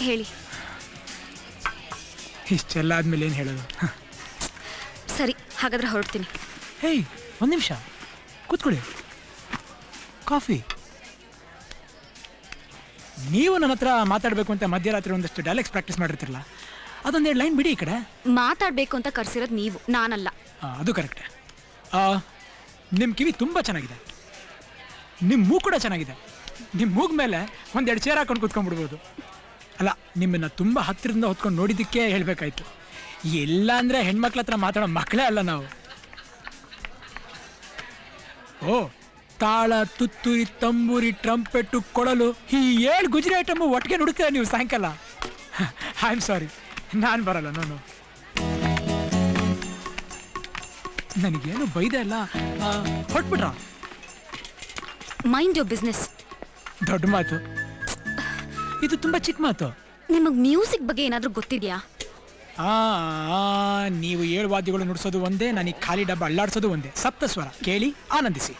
ಹೇಳಿ. ಇಷ್ಟೆಲ್ಲ ಆದ್ಮೇಲೆ ಏನು ಹೇಳೋದು? ಸರಿ ಹಾಗಾದ್ರೆ ಹೊರಡ್ತೀನಿ. ಹೇಯ್ ಒಂದು ನಿಮಿಷ. ಕೂತ್ಕೊಳ್ಳಿ. ಕಾಫಿ. ನೀವು ನನ್ನ ಹತ್ರ ಮಾತಾಡಬೇಕು ಅಂತ ಮಧ್ಯರಾತ್ರಿ ಒಂದಷ್ಟು ಡೈಲಾಗ್ಸ್ ಪ್ರಾಕ್ಟೀಸ್ ಮಾಡಿರ್ತಿರಲ್ಲ ಅದೊಂದೆರಡು ಲೈನ್ ಬಿಡಿ ಈ ಕಡೆ. ಮಾತಾಡಬೇಕು ಅಂತ ಕರ್ಸಿರೋದು ನೀವು ನಾನಲ್ಲ. ಆ, ಅದು ಕರೆಕ್ಟ್ ನಿಮ್ಮ ಕಿವಿ ತುಂಬ ಚೆನ್ನಾಗಿದೆ. ನಿಮ್ಮ ಮೂಗು ಕೂಡ ಚೆನ್ನಾಗಿದೆ. ನಿಮ್ಮ ಮೂಗ್ ಮೇಲೆ ಒಂದೆರಡು ಚೇರ್ ಹಾಕೊಂಡು ಕೂತ್ಕೊಂಡ್ಬಿಡ್ಬೋದು. ಅಲ್ಲ ನಿಮ್ಮನ್ನು ತುಂಬ ಹತ್ತಿರದಿಂದ ಹೊತ್ಕೊಂಡು ನೋಡಿದ್ದಕ್ಕೆ ಹೇಳಬೇಕಾಯ್ತು. ಎಲ್ಲ ಅಂದರೆ ಹೆಣ್ಮಕ್ಳ ಹತ್ರ ಮಾತಾಡೋ ಮಕ್ಕಳೇ ಅಲ್ಲ ನಾವು. ಓ ತಾಳ ತುತ್ತೂರಿ ತಂಬೂರಿ ಟ್ರಂಪೆಟ್ಟು ಕೊಡಲು ಈ ಏಳು ಗುಜರಿ ಐಟಮು ಒಟ್ಟಿಗೆ ನುಡುತ್ತೀರ ನೀವು ಸಾಯಂಕಾಲ? ಐ ಆಮ್ ಸಾರಿ ನಾನು ಬರಲ್ಲ ನಾನು ನನಗೇನು ಬೈದೆ ಅಲ್ಲ ಹೊಟ್ಬಿಟ್ರ ಮೈಂಡ್ ಯೋರ್ ಬಿಸ್ನೆಸ್ ದೊಡ್ಡ ಮಾತು. ಇದು ತುಂಬಾ ಚಿಕ್ಕ ಮಾತು. ನಿಮಗೆ ಮ್ಯೂಸಿಕ್ ಬಗ್ಗೆ ಏನಾದರೂ ಗೊತ್ತಿದ್ಯಾ? ಆ ಆ, ನೀವು ಏಳು ವಾದ್ಯಗಳು ನುಡಿಸೋದು ಒಂದೇ ನನಗೆ ಖಾಲಿ ಡಬ್ಬ ಅಳ್ಳಾಡ್ಸೋದು ಒಂದೇ. ಸಪ್ತಸ್ವರ ಕೇಳಿ ಆನಂದಿಸಿ.